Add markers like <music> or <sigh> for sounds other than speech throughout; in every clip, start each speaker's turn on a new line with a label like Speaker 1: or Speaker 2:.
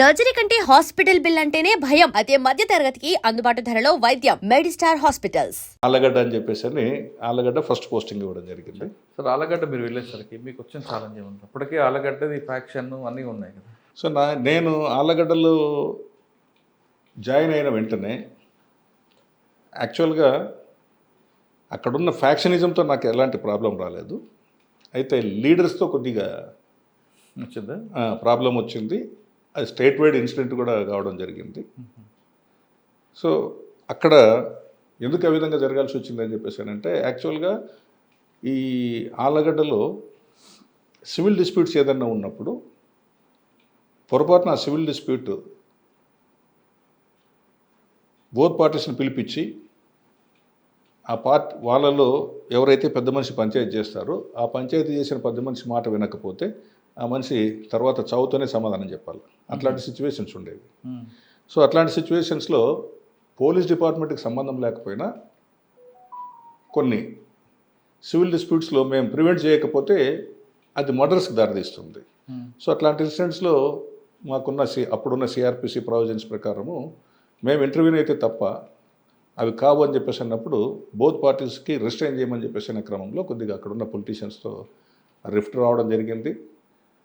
Speaker 1: Surgery కంటే hospital bill అంటేనే భయం. అదే మధ్య తరగతికి అందుబాటు ధరలో వైద్యం. Medistar hospitals.
Speaker 2: ఆలగడ్డ అని చెప్పేసి అని ఆలగడ్డ ఫస్ట్ పోస్టింగ్ ఇవ్వడం జరిగింది.
Speaker 3: సార్ ఆలగడ్డ మీరు వెళ్ళేసరికి మీకు వచ్చిన ఛాలెంజ్ ఏముంది? అప్పటికే ఆలగడ్డది ఫ్యాక్షన్ అన్నీ ఉన్నాయి కదా.
Speaker 2: సో నా నేను ఆలగడ్డలో జాయిన్ అయిన వెంటనే యాక్చువల్గా అక్కడున్న ఫ్యాక్షనిజంతో నాకు ఎలాంటి ప్రాబ్లం రాలేదు. అయితే లీడర్స్తో కొద్దిగా
Speaker 3: వచ్చిందా
Speaker 2: ప్రాబ్లం వచ్చింది. అది స్టేట్ వైడ్ ఇన్సిడెంట్ కూడా కావడం జరిగింది. సో అక్కడ ఎందుకు ఆ విధంగా జరగాల్సి వచ్చిందని చెప్పేసి అంటే యాక్చువల్గా ఈ ఆలగడ్డలో సివిల్ డిస్ప్యూట్స్ ఏదన్నా ఉన్నప్పుడు పొరపాటున ఆ సివిల్ డిస్ప్యూట్ బోత్ పార్టీస్ని పిలిపించి ఆ పార్ట్ వాళ్ళలో ఎవరైతే పెద్ద మనిషి పంచాయతీ చేస్తారో ఆ పంచాయతీ చేసిన పెద్ద మనిషి మాట వినకపోతే ఆ మనిషి తర్వాత చావుతోనే సమాధానం చెప్పాలి అట్లాంటి సిచ్యువేషన్స్ ఉండేవి. సో అట్లాంటి సిచ్యువేషన్స్లో పోలీస్ డిపార్ట్మెంట్కి సంబంధం లేకపోయినా కొన్ని సివిల్ డిస్ప్యూట్స్లో మేము ప్రివెంట్ చేయకపోతే అది మర్డర్స్కి దారితీస్తుంది. సో అట్లాంటి ఇన్సిడెంట్స్లో మాకున్న సి అప్పుడున్న సిఆర్పిసి ప్రావిజన్స్ ప్రకారము మేము ఇంటర్వ్యూని అయితే తప్ప అవి కావు అని చెప్పేసి అన్నప్పుడు బోత్ పార్టీస్కి రిస్ట్రైన్ చేయమని చెప్పేసి అనే క్రమంలో కొద్దిగా అక్కడున్న పొలిటీషియన్స్తో రిఫ్ట్ రావడం జరిగింది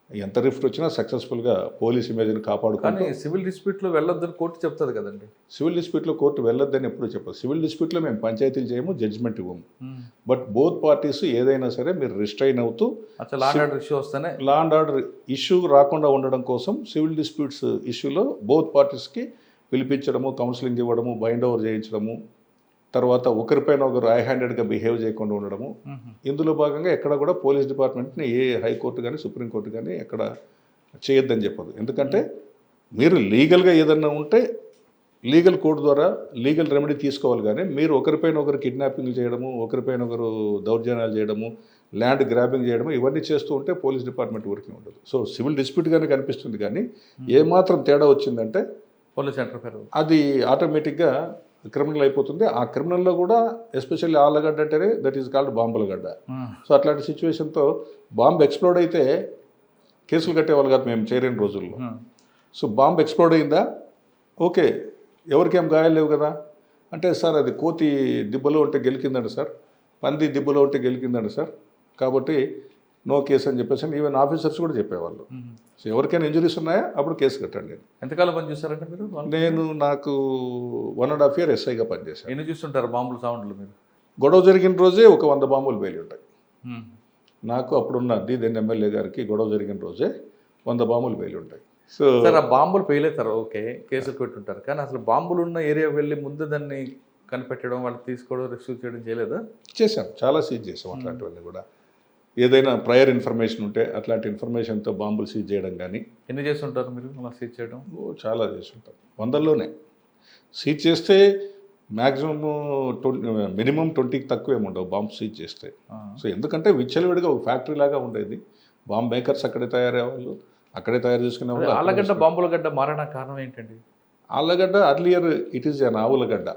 Speaker 2: ఎంత రిఫ్ట్ వచ్చినా సక్సెస్ఫుల్గా పోలీస్ ఇమేజ్ని కాపాడుకుంటూ
Speaker 3: సివిల్ డిస్ప్యూట్లో వెళ్ళొద్దని కోర్టు చెప్తుంది కదండి.
Speaker 2: సివిల్ డిస్ప్యూట్లో కోర్టు వెళ్ళొద్దని ఎప్పుడు చెప్పదు. సివిల్ డిస్ప్యూట్లో మేము పంచాయతీలు చేయము జడ్జిమెంట్ ఇవ్వము.
Speaker 3: ఉమ్.
Speaker 2: బట్ బోత్ పార్టీస్ ఏదైనా సరే మీరు రిస్ట్రైన్ అవుతూ
Speaker 3: లాండ్ ఆర్డర్ ఇష్యూ వస్తేనే
Speaker 2: లా అండ్ ఆర్డర్ ఇష్యూ రాకుండా ఉండడం కోసం సివిల్ డిస్ప్యూట్స్ ఇష్యూలో బోత్ పార్టీస్కి పిలిపించడము కౌన్సిలింగ్ ఇవ్వడము బైండ్ ఓవర్ చేయించడము తర్వాత ఒకరిపైన ఒకరు ఐ హ్యాండెడ్గా బిహేవ్ చేయకుండా ఉండడము. ఇందులో భాగంగా ఎక్కడ కూడా పోలీస్ డిపార్ట్మెంట్ని ఏ హైకోర్టు కానీ సుప్రీంకోర్టు కానీ ఎక్కడ చేయొద్దని చెప్పదు. ఎందుకంటే మీరు లీగల్గా ఏదన్నా ఉంటే లీగల్ కోడ్ ద్వారా లీగల్ రెమెడీ తీసుకోవాలి కానీ మీరు ఒకరిపైన ఒకరు కిడ్నాపింగ్ చేయడము ఒకరిపైన ఒకరు దౌర్జన్యాలు చేయడము ల్యాండ్ గ్రాబింగ్ చేయడము ఇవన్నీ చేస్తూ ఉంటే పోలీస్ డిపార్ట్మెంట్ ఊరికి ఉండదు. సో సివిల్ డిస్ప్యూట్గానే కనిపిస్తుంది కానీ ఏమాత్రం తేడా వచ్చిందంటే
Speaker 3: పోలీస్
Speaker 2: అది ఆటోమేటిక్గా క్రిమినల్ అయిపోతుంది. ఆ క్రిమినల్లో కూడా ఎస్పెషల్లీ ఆళ్ళగడ్డ అంటేనే that is called Bambulagadda. So అట్లాంటి సిచ్యువేషన్తో బాంబు ఎక్స్ప్లోడ్ అయితే కేసులు కట్టేవాళ్ళు కాదు మేము చేరిన రోజుల్లో. సో బాంబు ఎక్స్ప్లోడ్ అయిందా? ఓకే. ఎవరికేం గాయాలు లేవు కదా? అంటే సార్ అది కోతి దిబ్బలో ఉంటే గెలికిందండి సార్. పంది దిబ్బలో ఉంటే గెలికిందండి సార్. కాబట్టి నో కేసు అని చెప్పేసి ఈవెన్ ఆఫీసర్స్ కూడా చెప్పేవాళ్ళు. సో ఎవరికైనా ఇంజరీస్ ఉన్నాయా? అప్పుడు కేసు కట్టండి
Speaker 3: ఎంతకాలం పని చూస్తారంటే మీరు?
Speaker 2: నేను నాకు వన్ అండ్ హాఫ్ ఇయర్ ఎస్ఐగా పనిచేశాను
Speaker 3: ఎన్ని చూస్తుంటారు బాంబులు సౌండ్లు మీరు?
Speaker 2: గొడవ జరిగిన రోజే ఒక వంద బాంబులు పేలి ఉంటాయి. నాకు అప్పుడున్న దీదెన్ ఎమ్మెల్యే గారికి గొడవ జరిగిన రోజే వంద బాంబులు పేలి ఉంటాయి. సో
Speaker 3: సార్ ఆ బాంబులు పేలేతారు ఓకే కేసులు పెట్టుంటారు కానీ అసలు బాంబులు ఉన్న ఏరియా వెళ్ళి ముందు దాన్ని కనిపెట్టడం వాళ్ళు తీసుకోవడం రెస్క్యూ చేయడం చేయలేదా?
Speaker 2: చేశాం. చాలా సీజ్ చేసాం అట్లాంటివన్నీ కూడా. ఏదైనా ప్రయర్ ఇన్ఫర్మేషన్ ఉంటే అట్లాంటి ఇన్ఫర్మేషన్తో బాంబులు సీజ్ చేయడం కానీ
Speaker 3: ఎన్ని చేస్తుంటారు మీరు అలా సీజ్ చేయడం?
Speaker 2: ఓ, చాలా చేస్తుంటాం వందల్లోనే. సీజ్ చేస్తే మ్యాక్సిమం ట్వంటీ మినిమం ట్వంటీకి తక్కువ ఉండవు బాంబు సీజ్ చేస్తే. సో ఎందుకంటే విచ్చలవిడిగా ఒక ఫ్యాక్టరీ లాగా ఉండేది. బాంబ్ మేకర్స్ అక్కడే తయారయ్యేవాళ్ళు అక్కడే తయారు చేసుకునే వాళ్ళు
Speaker 3: ఆలగడ్డ బాంబుల గడ్డ మారడానికి కారణం ఏంటండి?
Speaker 2: Allagadda earlier it is an Avulagadda.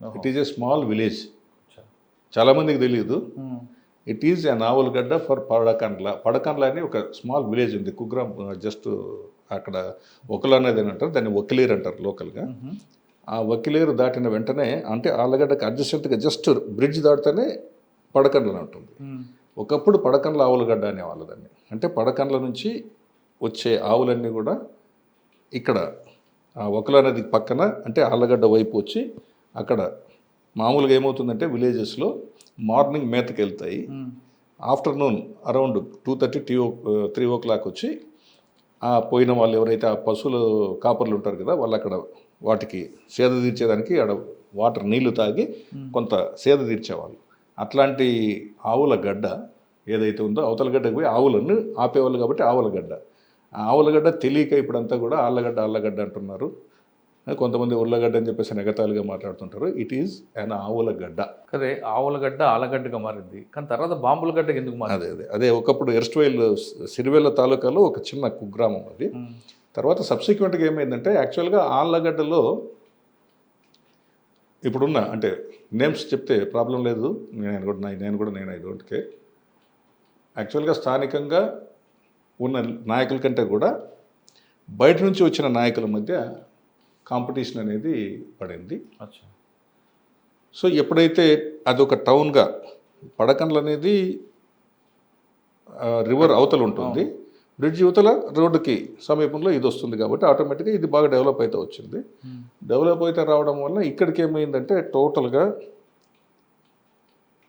Speaker 2: It is a small village. చాలామందికి తెలియదు. It is an Avulagadda for Padakandla Padakandla అని ఒక స్మాల్ విలేజ్ ఉంది. కుగ్రామ్ జస్ట్ అక్కడ ఒకలు అనేది అని అంటారు దాన్ని వకిలేరు అంటారు లోకల్గా. ఆ వకిలేరు దాటిన వెంటనే అంటే ఆళ్ళగడ్డకి అడ్జస్టెంట్గా జస్ట్ బ్రిడ్జ్ దాటితేనే పడకండ్ల అని ఉంటుంది. ఒకప్పుడు పడకండ్ల ఆవులగడ్డ అనేవాళ్ళు దాన్ని. అంటే పడకండ్ల నుంచి వచ్చే ఆవులన్నీ కూడా ఇక్కడ ఆ ఒకల నది పక్కన అంటే ఆళ్ళగడ్డ వైపు వచ్చి అక్కడ మామూలుగా ఏమవుతుందంటే విలేజెస్లో మార్నింగ్ మేతకి వెళ్తాయి. Afternoon around two thirty to three o'clock వచ్చి ఆ పోయిన వాళ్ళు ఎవరైతే ఆ పశువులు కాపర్లు ఉంటారు కదా వాళ్ళు అక్కడ వాటికి సేద తీర్చేదానికి ఆడ వాటర్ నీళ్ళు తాగి కొంత సేద తీర్చేవాళ్ళు. అట్లాంటి ఆవుల గడ్డ ఏదైతే ఉందో అవతల గడ్డకు పోయి ఆవులను ఆపేవాళ్ళు కాబట్టి ఆవుల గడ్డ. ఆ ఆవుల గడ్డ తెలియక ఇప్పుడంతా కూడా ఆళ్ళగడ్డ ఆళ్ళగడ్డ అంటున్నారు. కొంతమంది ఉల్లగడ్డ అని చెప్పేసి నెగతాలుగా మాట్లాడుతుంటారు. ఇట్ ఈజ్ అన్ ఆవుల గడ్డ
Speaker 3: అదే ఆవుల గడ్డ ఆలగడ్డగా మారింది. కానీ తర్వాత బాంబుల గడ్డకి ఎందుకు మారింది?
Speaker 2: అదే అదే. అదే ఒకప్పుడు ఎర్స్ట్వైల్ సిరివెల్ల తాలూకాలో ఒక చిన్న కుగ్రామం అది. తర్వాత సబ్సిక్వెంట్గా ఏమైందంటే యాక్చువల్గా ఆళ్ళగడ్డలో ఇప్పుడున్న అంటే నేమ్స్ చెప్తే ప్రాబ్లం లేదు. నేను కూడా నేను కూడా నేను ఐ డోంట్ కేర్ యాక్చువల్గా స్థానికంగా ఉన్న నాయకుల కంటే కూడా బయట నుంచి వచ్చిన నాయకుల మధ్య కాంపిటీషన్ అనేది పడింది. సో ఎప్పుడైతే అదొక టౌన్గా పడకండ్లు అనేది రివర్ అవతల ఉంటుంది. బ్రిడ్జ్ యువతల రోడ్డుకి సమీపంలో ఇది వస్తుంది కాబట్టి ఆటోమేటిక్గా ఇది బాగా డెవలప్ అయితే వచ్చింది. డెవలప్ అయితే రావడం వల్ల ఇక్కడికి ఏమైందంటే టోటల్గా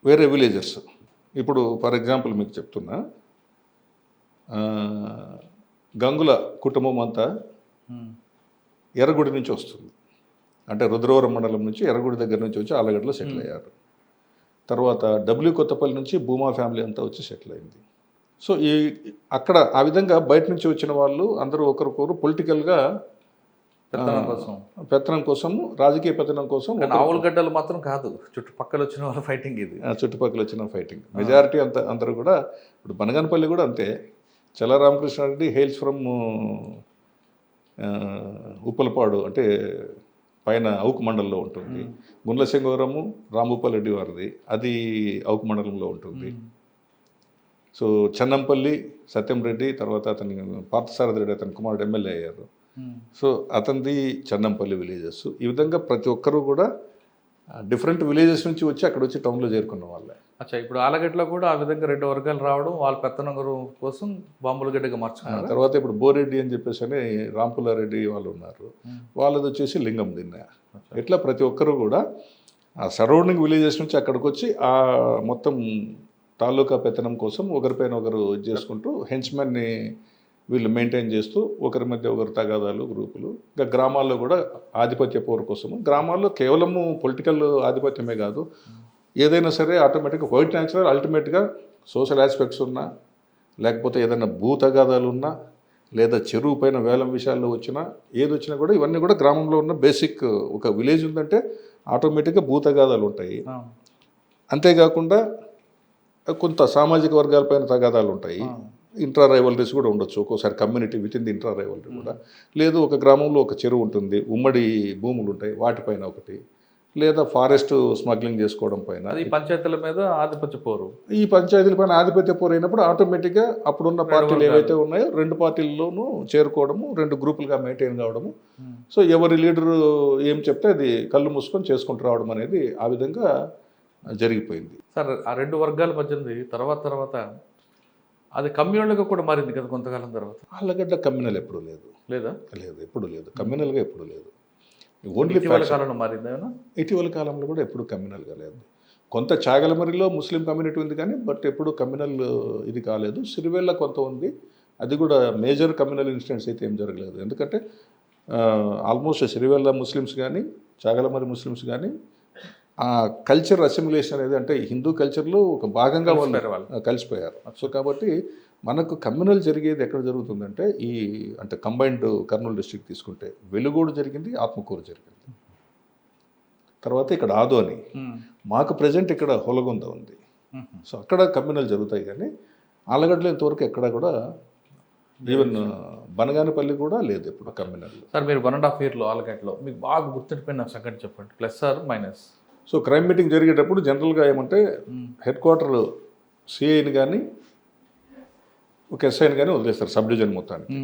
Speaker 2: వేరే విలేజెస్. ఇప్పుడు ఫర్ ఎగ్జాంపుల్ మీకు చెప్తున్నా గంగుల కుటుంబం అంతా. ఎర్రగుడి నుంచి వస్తుంది. అంటే రుద్రవరం మండలం నుంచి ఎర్రగుడి దగ్గర నుంచి వచ్చి ఆలగడ్డలో సెటిల్ అయ్యారు. తర్వాత డబ్ల్యూ కొత్తపల్లి నుంచి భూమా ఫ్యామిలీ అంతా వచ్చి సెటిల్ అయింది. సో ఈ అక్కడ ఆ విధంగా బయట నుంచి వచ్చిన వాళ్ళు అందరూ ఒకరికొకరు పొలిటికల్గా
Speaker 3: పెత్తనం కోసం.
Speaker 2: పెత్తనం కోసం రాజకీయ పెత్తనం కోసం
Speaker 3: ఆవులగడ్డలు మాత్రం కాదు. చుట్టుపక్కల వచ్చిన వాళ్ళ ఫైటింగ్ ఇది.
Speaker 2: చుట్టుపక్కల వచ్చిన ఫైటింగ్ మెజారిటీ అంత అందరూ కూడా ఇప్పుడు బనగానపల్లి కూడా అంతే. చల్ల రామకృష్ణారెడ్డి హెయిల్స్ ఫ్రమ్ ఉప్పలపాడు అంటే పైన అవుకు మండలంలో ఉంటుంది. గుండ్ల సింగవరము రాంభూపాల్ రెడ్డి వారిది. అది అవుకు మండలంలో ఉంటుంది. సో చెన్నంపల్లి సత్యం రెడ్డి తర్వాత అతని పార్థసారథి రెడ్డి అతని కుమారుడు ఎమ్మెల్యే అయ్యారు. సో అతనిది చన్నంపల్లి విలేజెస్. ఈ విధంగా ప్రతి ఒక్కరూ కూడా డిఫరెంట్ విలేజెస్ నుంచి వచ్చి అక్కడ వచ్చి టౌన్లో చేరుకున్న వాళ్ళే.
Speaker 3: అచ్చా ఇప్పుడు ఆలగడ్డలో కూడా ఆ విధంగా రెండు వర్గాలు రావడం వాళ్ళ పెత్తనం కోసం బాంబుల గడ్డగా
Speaker 2: ఆ
Speaker 3: మార్చుకున్నారు
Speaker 2: తర్వాత ఇప్పుడు బోరెడ్డి అని చెప్పేసి అని రాంపుల్లారెడ్డి వాళ్ళు ఉన్నారు. వాళ్ళది వచ్చేసి లింగం దిన్న. ఇట్లా ప్రతి ఒక్కరూ కూడా ఆ సరౌండింగ్ విలేజెస్ నుంచి అక్కడికి వచ్చి ఆ మొత్తం తాలూకా పెత్తనం కోసం ఒకరిపైన ఒకరు చేసుకుంటూ హెంచ్మెన్ని వీళ్ళు మెయింటైన్ చేస్తూ ఒకరి మధ్య ఒకరు తగాదాలు గ్రూపులు. ఇంకా గ్రామాల్లో కూడా ఆధిపత్య పోరు కోసము. గ్రామాల్లో కేవలము పొలిటికల్ ఆధిపత్యమే కాదు. ఏదైనా సరే ఆటోమేటిక్గా వైట్ న్యాచురల్ అల్టిమేట్గా సోషల్ ఆస్పెక్ట్స్ ఉన్నా లేకపోతే ఏదైనా భూ తగాదాలు ఉన్నా లేదా చెరువు పైన వేలం విషయాల్లో వచ్చినా ఏది వచ్చినా కూడా ఇవన్నీ కూడా గ్రామంలో ఉన్న బేసిక్ ఒక విలేజ్ ఉందంటే ఆటోమేటిక్గా భూ తగాదాలు ఉంటాయి. అంతేకాకుండా కొంత సామాజిక వర్గాలపైన తగాదాలు ఉంటాయి. ఇంట్రా రైవలరీస్ కూడా ఉండొచ్చు ఒక్కోసారి community within the intra rivalry కూడా. లేదు ఒక గ్రామంలో ఒక చెరువు ఉంటుంది ఉమ్మడి భూములు ఉంటాయి వాటిపైన ఒకటి. లేదా ఫారెస్ట్ స్మగ్లింగ్ చేసుకోవడం పైన
Speaker 3: అది పంచాయతీల మీద ఆధిపత్య పోరు.
Speaker 2: ఈ పంచాయతీల పైన ఆధిపత్య పోరైనప్పుడు ఆటోమేటిక్గా అప్పుడున్న పార్టీలు ఏవైతే ఉన్నాయో రెండు పార్టీల్లోనూ చేరుకోవడము రెండు గ్రూపులుగా మెయింటైన్ కావడము. సో ఎవరి లీడరు ఏం చెప్తే అది కళ్ళు మూసుకొని చేసుకుంటూ రావడం అనేది ఆ విధంగా జరిగిపోయింది.
Speaker 3: సార్ ఆ రెండు వర్గాల మధ్య ఉంది. తర్వాత తర్వాత అది కమ్యూనల్గా కూడా మారింది కదా కొంతకాలం తర్వాత?
Speaker 2: ఆళ్ళగడ్డ కమ్యూనల్ ఎప్పుడూ లేదు.
Speaker 3: లేదా?
Speaker 2: లేదు ఎప్పుడు లేదు. కమ్యూనల్గా ఎప్పుడు లేదు. ఓన్లీ
Speaker 3: ఇటీవల కాలంలో మారింది ఏమన్నా?
Speaker 2: ఇటీవల కాలంలో కూడా ఎప్పుడు కమ్యూనల్గా లేదు. కొంత చాగలమరిలో ముస్లిం కమ్యూనిటీ ఉంది కానీ బట్ ఎప్పుడు కమ్యూనల్ ఇది కాలేదు. సిరివెల్ల కొంత ఉంది. అది కూడా మేజర్ కమ్యూనల్ ఇన్సిడెంట్స్ అయితే ఏం జరగలేదు. ఎందుకంటే ఆల్మోస్ట్ సిరివెల్ల ముస్లిమ్స్ కానీ చాగలమరి ముస్లిమ్స్ కానీ ఆ కల్చర్ అసిమిలేషన్ అనేది అంటే హిందూ కల్చర్లో ఒక భాగంగా
Speaker 3: కలిసిపోయారు వాళ్ళు.
Speaker 2: కలిసిపోయారు. సో కాబట్టి మనకు కమ్యూనల్ జరిగేది ఎక్కడ జరుగుతుందంటే ఈ అంటే కంబైన్డ్ కర్నూలు డిస్ట్రిక్ట్ తీసుకుంటే వెలుగోడు జరిగింది ఆత్మకూరు జరిగింది. తర్వాత ఇక్కడ ఆదోని. మాకు ప్రజెంట్ ఇక్కడ హొలగొంద ఉంది. సో అక్కడ కమ్యూనల్ జరుగుతాయి కానీ ఆలగడ్డలో ఇంతవరకు ఎక్కడ కూడా ఈవెన్ బనగానపల్లి కూడా లేదు ఇప్పుడు కమ్యూనల్.
Speaker 3: సార్ మీరు వన్ అండ్ హాఫ్ ఇయర్లో ఆలగడ్డలో మీకు బాగా గుర్తుండిపోయిన సంగతి చెప్పండి. Plus sir minus.
Speaker 2: So crime meeting జరిగేటప్పుడు జనరల్గా ఏమంటే హెడ్ క్వార్టర్ సిఐని కానీ ఒక ఎస్ఐని కానీ వదిలేస్తారు సబ్ డివిజన్ మొత్తానికి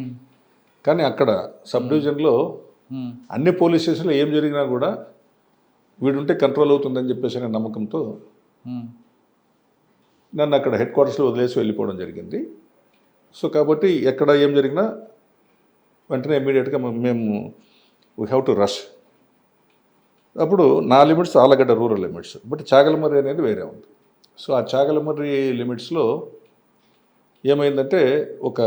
Speaker 2: కానీ అక్కడ సబ్ డివిజన్లో అన్ని పోలీస్ స్టేషన్లో ఏం జరిగినా కూడా వీడుంటే కంట్రోల్ అవుతుందని చెప్పేసి అనే నమ్మకంతో నన్ను అక్కడ హెడ్ క్వార్టర్స్లో వదిలేసి వెళ్ళిపోవడం జరిగింది. సో కాబట్టి ఎక్కడ ఏం జరిగినా వెంటనే ఇమ్మీడియట్గా మేము వీ హ్యావ్ టు రష్ అప్పుడు నా limits Alagadda rural limits but Chagalamarri అనేది వేరే ఉంది. సో ఆ చాగలమర్రి లిమిట్స్లో ఏమైందంటే ఒక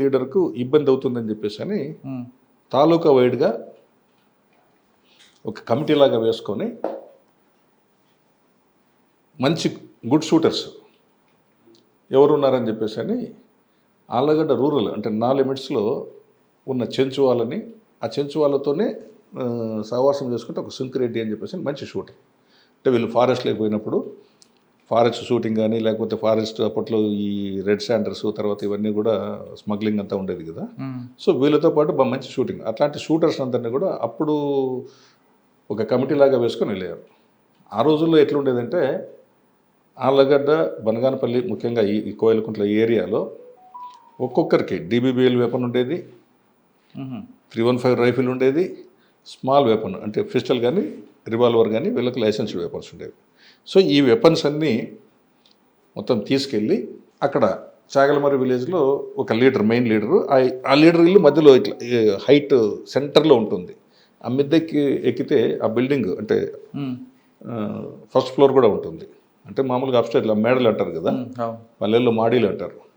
Speaker 2: లీడర్కు ఇబ్బంది అవుతుందని చెప్పేసి అని తాలూకా వైడ్గా ఒక కమిటీ లాగా వేసుకొని మంచి గుడ్ షూటర్స్ ఎవరు ఉన్నారని చెప్పేసి అని ఆళ్ళగడ్డ రూరల్ అంటే నా లిమిట్స్లో ఉన్న చెంచు వాళ్ళని ఆ చెంచు వాళ్ళతోనే సహవాసం చేసుకుంటే ఒక సుంకిరెడ్డి అని చెప్పేసి మంచి షూటర్. అంటే వీళ్ళు ఫారెస్ట్లోకి పోయినప్పుడు ఫారెస్ట్ షూటింగ్ కానీ లేకపోతే ఫారెస్ట్ అప్పట్లో ఈ రెడ్ శాండర్స్ తర్వాత ఇవన్నీ కూడా స్మగ్లింగ్ అంతా ఉండేది కదా. సో వీళ్ళతో పాటు మంచి షూటింగ్. అట్లాంటి షూటర్స్ అందరినీ కూడా అప్పుడు ఒక కమిటీ లాగా వేసుకొని వెళ్ళారు ఆ రోజుల్లో ఎట్లుండేదంటే ఆళ్ళగడ్డ బనగానపల్లి ముఖ్యంగా ఈ ఈ కోయిలకుంట్ల ఏరియాలో ఒక్కొక్కరికి డీబీబీఎల్ వెపన్ ఉండేది త్రీ వన్ ఫైవ్ రైఫిల్ ఉండేది స్మాల్ వెపన్ అంటే పిస్టల్ కానీ రివాల్వర్ కానీ వీళ్ళకి లైసెన్స్డ్ వెపన్స్ ఉండేవి. సో ఈ వెపన్స్ అన్నీ మొత్తం తీసుకెళ్ళి అక్కడ చాగలమర్రి విలేజ్లో ఒక లీడర్ మెయిన్ లీడరు. ఆ లీడర్ ఇల్లు మధ్యలో ఇట్లా హైట్ సెంటర్లో ఉంటుంది. ఆ మిద్దెక్కి ఎక్కితే ఆ బిల్డింగ్ అంటే ఫస్ట్ ఫ్లోర్ కూడా ఉంటుంది. అంటే మామూలుగా అప్స్టైర్ ఇట్లా మేడలు అంటారు కదా? పల్లెల్లో మాడీలు అంటారు.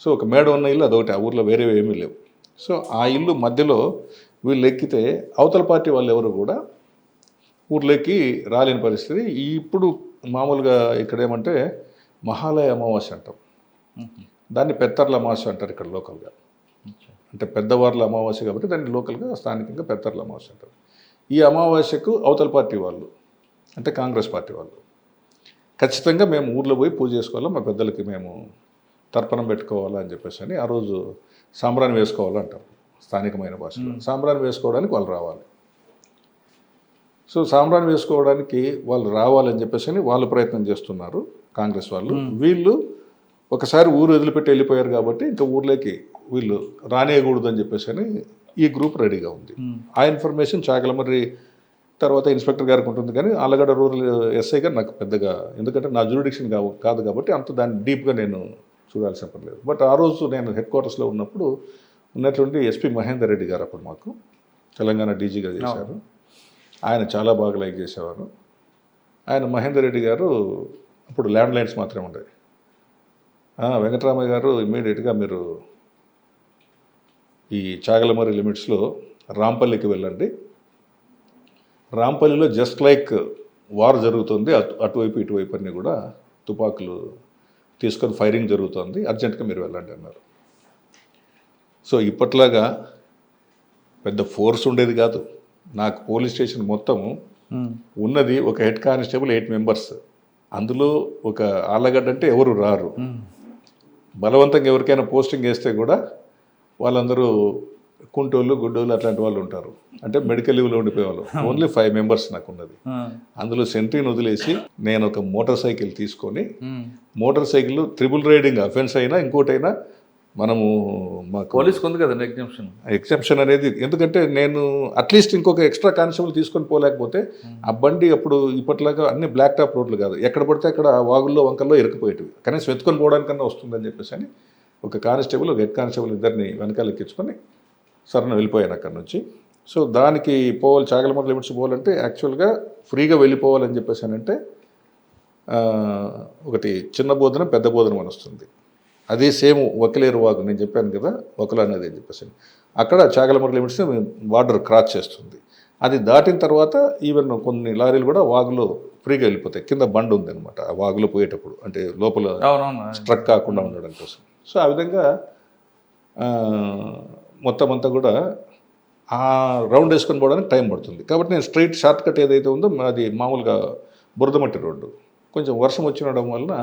Speaker 2: సో ఒక మేడ ఉన్న ఇల్లు అదొకటి ఆ ఊర్లో వేరే ఏమీ లేవు. సో ఆ ఇల్లు మధ్యలో వీళ్ళు ఎక్కితే అవతల పార్టీ వాళ్ళు ఎవరు కూడా ఊర్లోకి రాలేని పరిస్థితి. ఇప్పుడు మామూలుగా ఇక్కడ ఏమంటే మహాలయ అమావాస్య అంటాం. దాన్ని పెత్తర్ల అమావాస్య అంటారు ఇక్కడ లోకల్గా. అంటే పెద్దవార్ల అమావాస్య కాబట్టి దాన్ని లోకల్గా స్థానికంగా పెత్తర్ల అమావాస్య అంటారు. ఈ అమావాస్యకు అవతల పార్టీ వాళ్ళు అంటే కాంగ్రెస్ పార్టీ వాళ్ళు ఖచ్చితంగా మేము ఊర్లో పోయి పూజ చేసుకోవాలా మా పెద్దలకి మేము తర్పణం పెట్టుకోవాలా అని చెప్పేసి అని ఆ రోజు సాంబ్రాన్ని వేసుకోవాలంటారు స్థానికమైన భాషలో. సాంబ్రాన్ని వేసుకోవడానికి వాళ్ళు రావాలి. సో సాంబ్రాన్ని వేసుకోవడానికి వాళ్ళు రావాలని చెప్పేసి వాళ్ళు ప్రయత్నం చేస్తున్నారు కాంగ్రెస్ వాళ్ళు. వీళ్ళు ఒకసారి ఊరు వదిలిపెట్టి వెళ్ళిపోయారు కాబట్టి ఇంకా ఊర్లోకి వీళ్ళు రానేయకూడదు అని చెప్పేసి అని ఈ గ్రూప్ రెడీగా ఉంది. ఆ ఇన్ఫర్మేషన్ చాకలమర్రి తర్వాత ఇన్స్పెక్టర్ గారికి ఉంటుంది కానీ ఆలగడ్డ రూరల్ ఎస్ఐ గారు నాకు పెద్దగా ఎందుకంటే నా జ్యూరిడిక్షన్ కాదు కాబట్టి అంత దాన్ని డీప్గా నేను చూడాల్సిన పని లేదు. బట్ ఆ రోజు నేను హెడ్ క్వార్టర్స్లో ఉన్నప్పుడు ఉన్నటువంటి ఎస్పీ మహేందర్ రెడ్డి గారు అప్పుడు మాకు తెలంగాణ డీజీగా చేశారు. ఆయన చాలా బాగా లైక్ చేసేవారు. ఆయన మహేందర్ రెడ్డి గారు అప్పుడు ల్యాండ్ లైన్స్ మాత్రమే ఉండేవి వెంకటరామయ్య గారు ఇమ్మీడియట్గా మీరు ఈ చాగలమరి లిమిట్స్లో రాంపల్లికి వెళ్ళండి. రాంపల్లిలో జస్ట్ లైక్ వార్ జరుగుతుంది. అటు అటువైపు ఇటువైపు అన్నీ కూడా తుపాకులు తీసుకొని ఫైరింగ్ జరుగుతుంది. అర్జెంటుగా మీరు వెళ్ళండి అన్నారు. సో ఇప్పట్లాగా పెద్ద ఫోర్స్ ఉండేది కాదు. నాకు పోలీస్ స్టేషన్ మొత్తము ఉన్నది ఒక హెడ్ కానిస్టేబుల్ ఎయిట్ మెంబర్స్. అందులో ఒక ఆళ్ళగడ్డ అంటే ఎవరు రారు. బలవంతంగా ఎవరికైనా పోస్టింగ్ వేస్తే కూడా వాళ్ళందరూ కుంటోళ్ళు గుడ్డోళ్ళు అట్లాంటి వాళ్ళు ఉంటారు. అంటే మెడికల్ లీవ్లో ఉండిపోయేవాళ్ళు. <laughs> ఓన్లీ ఫైవ్ మెంబర్స్ నాకు ఉన్నది. అందులో సెంట్రీని వదిలేసి నేను ఒక మోటార్ సైకిల్ తీసుకొని motor cycle triple riding offence అయినా ఇంకోటైనా మనము మాకు
Speaker 3: పోలీస్కి ఉంది కదండి ఎగ్జామ్షన్?
Speaker 2: ఎక్సెప్షన్ అనేది ఎందుకంటే నేను అట్లీస్ట్ ఇంకొక ఎక్స్ట్రా కానిస్టేబుల్ తీసుకొని పోలేకపోతే ఆ బండి అప్పుడు ఇప్పట్లాగా అన్ని బ్లాక్ టాప్ రోడ్లు కాదు. ఎక్కడ పడితే అక్కడ వాగుల్లో వంకల్లో ఇరుక్కుపోయేటివి. కనీసం ఎత్తుకొని పోవడానికన్నా వస్తుందని చెప్పేసి అని ఒక కానిస్టేబుల్ ఒక హెడ్ కానిస్టేబుల్ ఇద్దరిని వెనకాల ఎక్కించుకొని సరణ వెళ్ళిపోయాను అక్కడ నుంచి. సో దానికి పోవాలి చాగలమర లిమిట్స్ పోవాలంటే యాక్చువల్గా ఫ్రీగా వెళ్ళిపోవాలని చెప్పేసి అంటే ఒకటి చిన్న బోధన పెద్ద బోధన అని వస్తుంది అదే సేమ్ వకిలేరు వాగు నేను చెప్పాను కదా వకలు అనేది అని చెప్పేసి. అక్కడ చాగలమర లిమిట్స్ బార్డర్ క్రాస్ చేస్తుంది. అది దాటిన తర్వాత ఈవెన్ కొన్ని లారీలు కూడా వాగులో ఫ్రీగా వెళ్ళిపోతాయి. కింద బండ్ ఉంది అనమాట ఆ వాగులో పోయేటప్పుడు అంటే లోపల స్ట్రక్ కాకుండా ఉండడం కోసం. సో ఆ విధంగా మొత్తం అంతా కూడా ఆ రౌండ్ వేసుకొని పోవడానికి టైం పడుతుంది. కాబట్టి నేను స్ట్రైట్ షార్ట్ కట్ ఏదైతే ఉందో అది మామూలుగా బురదమట్టి రోడ్డు. కొంచెం వర్షం వచ్చినడం వలన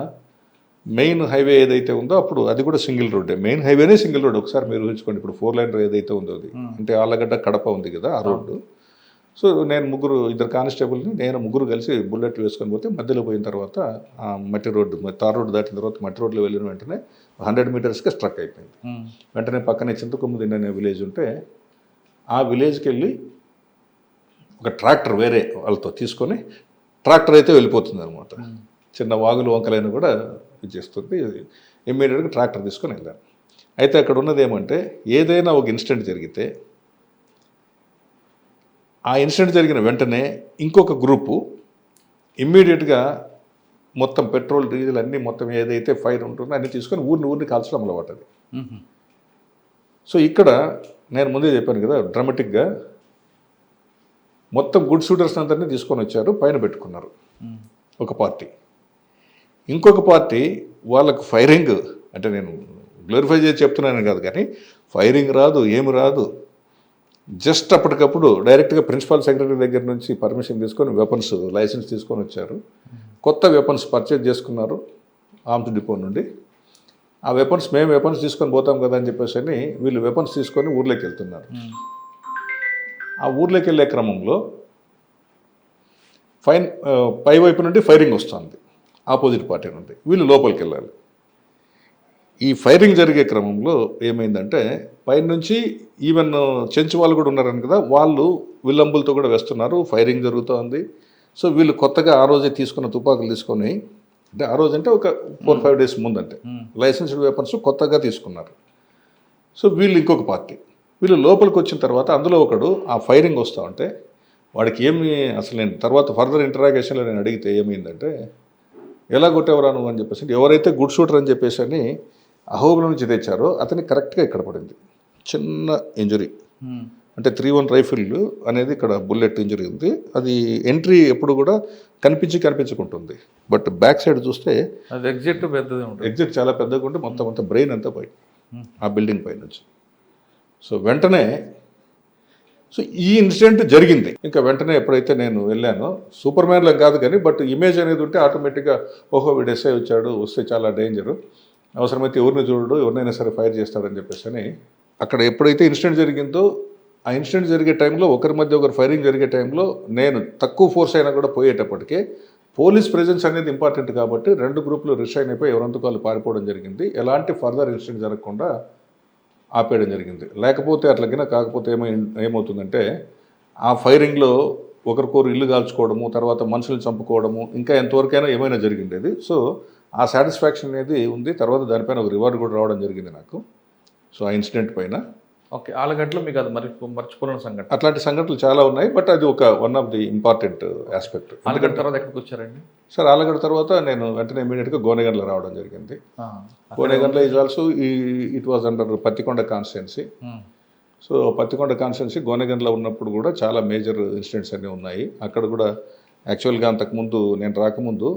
Speaker 2: మెయిన్ హైవే ఏదైతే ఉందో అప్పుడు అది కూడా సింగిల్ రోడ్డే. మెయిన్ హైవేనే సింగిల్ రోడ్. ఒకసారి మీరు ఊహించుకోండి ఇప్పుడు ఫోర్ లైన్ ఏదైతే ఉందో అది. అంటే ఆళ్ళగడ్డ కడప ఉంది కదా ఆ రోడ్డు. సో నేను ముగ్గురు ఇద్దరు కానిస్టేబుల్ని నేను ముగ్గురు కలిసి బుల్లెట్ వేసుకొని పోతే మధ్యలో పోయిన తర్వాత ఆ మట్టి రోడ్డు తార్ రోడ్డు దాటిన తర్వాత మట్టి రోడ్లో వెళ్ళిన వెంటనే హండ్రెడ్ మీటర్స్కి స్ట్రక్ అయిపోయింది. వెంటనే పక్కనే చింతకొమ్ముది అనే విలేజ్ ఉంటే ఆ విలేజ్కి వెళ్ళి ఒక ట్రాక్టర్ వేరే వాళ్ళతో తీసుకొని ట్రాక్టర్ అయితే వెళ్ళిపోతుంది అనమాట చిన్న వాగులు వంకలైన కూడా ఇది చేస్తుంది. ఇమ్మీడియట్గా ట్రాక్టర్ తీసుకొని వెళ్ళాను అయితే అక్కడ ఉన్నది ఏమంటే ఏదైనా ఒక ఇన్సిడెంట్ జరిగితే ఆ ఇన్సిడెంట్ జరిగిన వెంటనే ఇంకొక గ్రూపు ఇమ్మీడియట్గా మొత్తం పెట్రోల్ డీజిల్ అన్నీ మొత్తం ఏదైతే ఫైర్ ఉంటుందో అన్నీ తీసుకొని ఊరిని ఊరిని కాల్చడం అలవాటు అది సో ఇక్కడ నేను ముందే చెప్పాను కదా డ్రామాటిక్గా మొత్తం గుడ్ షూటర్స్ అందరినీ తీసుకొని వచ్చారు పైన పెట్టుకున్నారు. ఒక పార్టీ. ఇంకొక పార్టీ వాళ్ళకు ఫైరింగ్ అంటే నేను గ్లోరిఫై చేసి చెప్తున్నాను కాదు కానీ ఫైరింగ్ రాదు ఏమి రాదు. జస్ట్ అప్పటికప్పుడు డైరెక్ట్గా ప్రిన్సిపల్ సెక్రటరీ దగ్గర నుంచి పర్మిషన్ తీసుకొని వెపన్స్ లైసెన్స్ తీసుకొని వచ్చారు. కొత్త వెపన్స్ పర్చేజ్ చేసుకున్నారు ఆర్మ్స్ డిపో నుండి. ఆ వెపన్స్ మేము వెపన్స్ తీసుకొని పోతాం కదా అని చెప్పేసి అని వీళ్ళు వెపన్స్ తీసుకొని ఊర్లోకి వెళ్తున్నారు. ఆ ఊర్లోకి వెళ్ళే క్రమంలో ఫైన్ పై వైపు నుండి ఫైరింగ్ వస్తుంది. ఆపోజిట్ పార్టీ నుండి వీళ్ళు లోపలికి వెళ్ళాలి. ఈ ఫైరింగ్ జరిగే క్రమంలో ఏమైందంటే పైనుంచి ఈవెన్ చెంచు వాళ్ళు కూడా ఉన్నారని కదా వాళ్ళు విల్లంబులతో కూడా వేస్తున్నారు. ఫైరింగ్ జరుగుతోంది. సో వీళ్ళు కొత్తగా ఆ రోజే తీసుకున్న తుపాకులు తీసుకొని అంటే ఆ రోజు అంటే ఒక ఫోర్ ఫైవ్ డేస్ ముందంటే లైసెన్స్డ్ వెపన్స్ కొత్తగా తీసుకున్నారు. సో వీళ్ళు ఇంకొక పార్టీ. వీళ్ళు లోపలికి వచ్చిన తర్వాత అందులో ఒకడు ఆ ఫైరింగ్ వస్తూ ఉంటే వాడికి ఏమి అసలు నేను తర్వాత ఫర్దర్ ఇంటరాగేషన్లో నేను అడిగితే ఏమైందంటే ఎలా కొట్టేవరా నువ్వు అని చెప్పేసి ఎవరైతే గుడ్ షూటర్ అని చెప్పేసి అని అహోబిలం నుంచి తెచ్చారో అతనికి కరెక్ట్గా ఇక్కడ పడింది. చిన్న ఇంజరీ. అంటే త్రీ వన్ రైఫిల్ అనేది ఇక్కడ బుల్లెట్ ఇంజరీ ఉంది. అది ఎంట్రీ ఎప్పుడు కూడా కనిపించి కనిపించుకుంటుంది. బట్ బ్యాక్ సైడ్ చూస్తే
Speaker 3: అది ఎగ్జిట్ పెద్దది ఉంటుంది.
Speaker 2: ఎగ్జిట్ చాలా పెద్దగా ఉంటే మొత్తం అంతా బ్రెయిన్ అంతా పోయి ఆ బిల్డింగ్ పై నుంచి సో వెంటనే సో ఈ ఇన్సిడెంట్ జరిగింది. ఇంకా వెంటనే ఎప్పుడైతే నేను వెళ్ళానో సూపర్ మ్యాన్లో కాదు కానీ బట్ ఇమేజ్ అనేది ఉంటే ఆటోమేటిక్గా ఓహో వీడు ఎస్ఐ వచ్చాడు వస్తే చాలా డేంజరు. అవసరమైతే ఎవరిని చూడడు ఎవరినైనా సరే ఫైర్ చేస్తాడని చెప్పేసి అని అక్కడ ఎప్పుడైతే ఇన్సిడెంట్ జరిగిందో ఆ ఇన్సిడెంట్ జరిగే టైంలో ఒకరి మధ్య ఒకరు ఫైరింగ్ జరిగే టైంలో నేను తక్కువ ఫోర్స్ అయినా కూడా పోయేటప్పటికే పోలీస్ ప్రెజెన్స్ అనేది ఇంపార్టెంట్ కాబట్టి రెండు గ్రూపులు రిషైన్ అయిపోయి ఎవరంతకాలు పారిపోవడం జరిగింది. ఎలాంటి ఫర్దర్ ఇన్సిడెంట్ జరగకుండా ఆపేయడం జరిగింది. లేకపోతే అట్లకినా కాకపోతే ఏమై ఏమవుతుందంటే ఆ ఫైరింగ్లో ఒకరికొరు ఇల్లు కాల్చుకోవడము తర్వాత మనుషులు చంపుకోవడము ఇంకా ఎంతవరకైనా ఏమైనా జరిగిండేది. సో ఆ సాటిస్ఫాక్షన్ అనేది ఉంది. తర్వాత దానిపైన ఒక రివార్డ్ కూడా రావడం జరిగింది నాకు. సో ఆ ఇన్సిడెంట్ పైన
Speaker 3: ఓకే ఆలగడ్డలో మీకు అది మరి మర్చిపోలేని సంఘటన.
Speaker 2: అట్లాంటి సంఘటనలు చాలా ఉన్నాయి బట్ అది ఒక one of the important aspect.
Speaker 3: Alagadda తర్వాత ఎక్కడికి వచ్చారండి?
Speaker 2: సార్ ఆలగడ్డ తర్వాత నేను వెంటనే ఇమీడియట్గా గోనెగండ్ల రావడం జరిగింది.
Speaker 3: ఆ,
Speaker 2: గోనెగండ్ల ఈజ్ ఆల్సో ఈ it was under Pattikonda constituency so Pattikonda constituency గోనెగండ్లో ఉన్నప్పుడు కూడా చాలా మేజర్ ఇన్సిడెంట్స్ అన్నీ ఉన్నాయి. అక్కడ కూడా యాక్చువల్గా అంతకుముందు నేను రాకముందు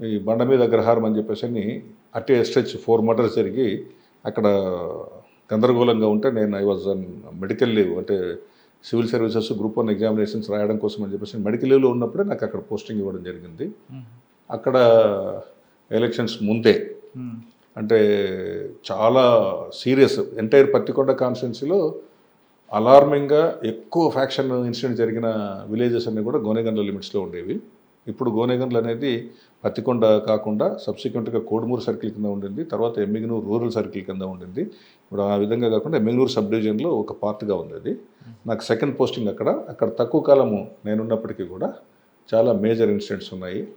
Speaker 2: ఈ బండ మీద అగ్రహారం అని చెప్పేసి అని అట్టే స్ట్రెచ్ ఫోర్ మర్డర్స్ జరిగి అక్కడ గందరగోళంగా ఉంటే నేను I was on medical leave అంటే civil services group one examinations రాయడం కోసం అని చెప్పేసి మెడికల్ లీవ్లో ఉన్నప్పుడే నాకు అక్కడ పోస్టింగ్ ఇవ్వడం జరిగింది. అక్కడ ఎలక్షన్స్ ముందే. అంటే చాలా సీరియస్ ఎంటైర్ పత్తికొండ కాన్స్టిట్యున్సీలో అలార్మింగ్గా ఎక్కువ ఫ్యాక్షన్ ఇన్సిడెంట్ జరిగిన విలేజెస్ అన్నీ కూడా గోనెగండ్ల లిమిట్స్లో ఉండేవి. ఇప్పుడు గోనెగండ్లు అనేది పత్తికొండ కాకుండా సబ్సిక్వెంట్గా కోడుమూరు సర్కిల్ కింద ఉండింది. తర్వాత ఎమ్మిగనూరు రూరల్ సర్కిల్ కింద ఉండింది. ఇప్పుడు ఆ విధంగా కాకుండా ఎమ్మిగనూరు సబ్ డివిజన్లో ఒక పార్ట్గా ఉంది అది. నాకు సెకండ్ పోస్టింగ్ అక్కడ. అక్కడ తక్కువ కాలము నేనున్నప్పటికీ కూడా చాలా మేజర్ ఇన్సిడెంట్స్ ఉన్నాయి.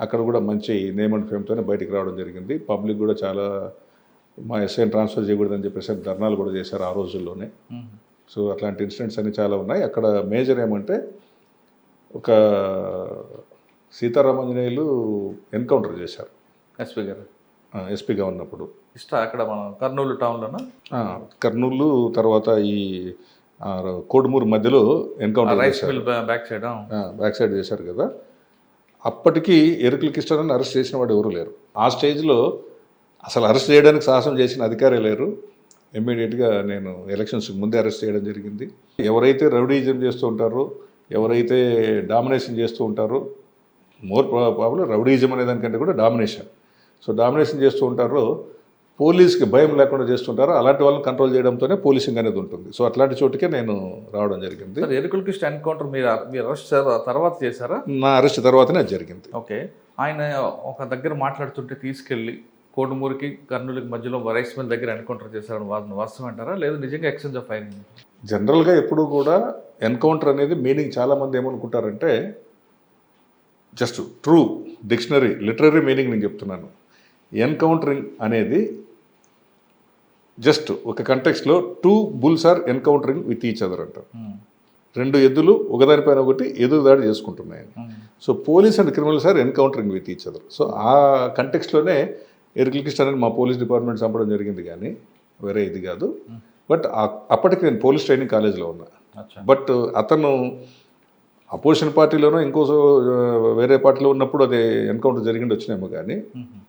Speaker 2: అక్కడ కూడా మంచి నేమ్ అండ్ ఫేమ్తోనే బయటికి రావడం జరిగింది. పబ్లిక్ కూడా చాలా మా ఎస్ఐని ట్రాన్స్ఫర్ చేయకూడదని చెప్పేసి ధర్నాలు కూడా చేశారు ఆ రోజుల్లోనే. సో అట్లాంటి ఇన్సిడెంట్స్ అన్ని చాలా ఉన్నాయి. అక్కడ మేజర్ ఏమంటే ఒక సీతారామాంజనేయులు ఎన్కౌంటర్ చేశారు.
Speaker 3: ఎస్పీ గారు.
Speaker 2: ఎస్పీగా ఉన్నప్పుడు.
Speaker 3: ఇష్ట అక్కడ మనం కర్నూలు టౌన్లోనా?
Speaker 2: కర్నూలు తర్వాత ఈ కోడుమూరు మధ్యలో ఎన్కౌంటర్ చేశారు.
Speaker 3: Back side?
Speaker 2: బ్యాక్ సైడ్ చేశారు కదా. అప్పటికి ఎరుకుల కిష్టనని అరెస్ట్ చేసిన వాడు ఎవరు లేరు. ఆ స్టేజ్లో అసలు అరెస్ట్ చేయడానికి సాహసం చేసిన అధికారే లేరు. ఇమ్మీడియట్గా నేను ఎలక్షన్స్ ముందే అరెస్ట్ చేయడం జరిగింది. ఎవరైతే రౌడీజం చేస్తూ ఉంటారో ఎవరైతే డామినేషన్ చేస్తూ ఉంటారో మోర్ ప్రాబ్లం రౌడీజం అనే దానికంటే కూడా డామినేషన్. సో డామినేషన్ చేస్తూ ఉంటారో పోలీస్కి భయం లేకుండా చేస్తుంటారో అలాంటి వాళ్ళని కంట్రోల్ చేయడంతోనే పోలీసింగ్ అనేది ఉంటుంది. సో అట్లాంటి చోటుకే నేను రావడం జరిగింది.
Speaker 3: ఎరుకుల కృష్ణ ఎన్కౌంటర్ మీరు మీరు అరెస్ట్ తర్వాత చేశారా?
Speaker 2: నా అరెస్ట్ తర్వాతనే అది జరిగింది.
Speaker 3: ఓకే. ఆయన ఒక దగ్గర మాట్లాడుతుంటే తీసుకెళ్ళి కోడుమూరికి కర్నూలుకి మధ్యలో రైస్ మిల్ దగ్గర ఎన్కౌంటర్ చేశారని వారిని వాస్తవం అంటారా? లేదా నిజంగా ఎక్స్చేంజ్ ఆఫ్ ఫైరింగ్
Speaker 2: జనరల్గా ఎప్పుడు కూడా ఎన్కౌంటర్ అనేది మీనింగ్ చాలామంది ఏమనుకుంటారంటే just true dictionary literary meaning నేను చెప్తున్నాను. ఎన్కౌంటరింగ్ అనేది జస్ట్ ఒక కంటెక్స్లో two bulls are encountering with each other అంటారు రెండు ఎద్దులు ఒకదానిపైన ఒకటి ఎదురు దాడి చేసుకుంటున్నాయి so police and criminals are encountering with each other so ఆ కంటెక్స్లోనే ఎరికల్ కృష్ణ అని మా పోలీస్ డిపార్ట్మెంట్ చంపడం జరిగింది కానీ వేరే ఇది కాదు. బట్ అప్పటికి నేను పోలీస్ ట్రైనింగ్ కాలేజ్లో ఉన్నా. బట్ అతను అపోజిషన్ పార్టీలోనో ఇంకో వేరే పార్టీలో ఉన్నప్పుడు అది ఎన్కౌంటర్ జరిగిండి వచ్చినేమో కానీ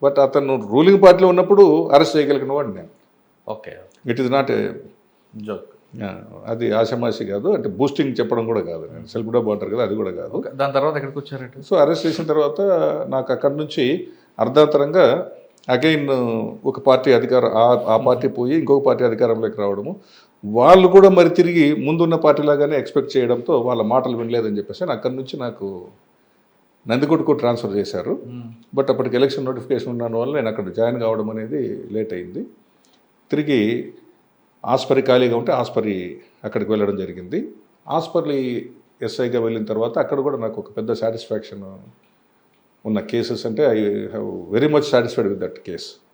Speaker 2: బట్ అతను రూలింగ్ పార్టీలో ఉన్నప్పుడు అరెస్ట్ చేయగలిగిన వాడు నేను.
Speaker 3: Okay.
Speaker 2: It is not
Speaker 3: joke.
Speaker 2: అది ఆషమాషి కాదు అంటే బూస్టింగ్ చెప్పడం కూడా కాదు. నేను సెల్ఫ్ డబ్బు అంటారు కదా అది కూడా కాదు.
Speaker 3: దాని తర్వాత ఎక్కడికి వచ్చారంటే
Speaker 2: సో అరెస్ట్ చేసిన తర్వాత నాకు అక్కడి నుంచి అర్ధాంతరంగా అగైన్ ఒక పార్టీ అధికారం ఆ- ఆ పార్టీ పోయి ఇంకొక పార్టీ అధికారంలోకి రావడము వాళ్ళు కూడా మరి తిరిగి ముందున్న పార్టీ లాగానే ఎక్స్పెక్ట్ చేయడంతో వాళ్ళ మాటలు వినలేదని చెప్పేసి అక్కడి నుంచి నాకు నందికొట్కు ట్రాన్స్ఫర్ చేశారు. బట్ అప్పటికి ఎలక్షన్ నోటిఫికేషన్ ఉండడం వల్ల నేను అక్కడ జాయిన్ కావడం అనేది లేట్ అయింది. తిరిగి ఆస్పరి ఖాళీగా ఉంటే ఆస్పరి అక్కడికి వెళ్ళడం జరిగింది. ఆస్పర్లి ఎస్ఐగా వెళ్ళిన తర్వాత అక్కడ కూడా నాకు ఒక పెద్ద సాటిస్ఫాక్షన్ ఉన్న కేసెస్ అంటే I have very much satisfied with that case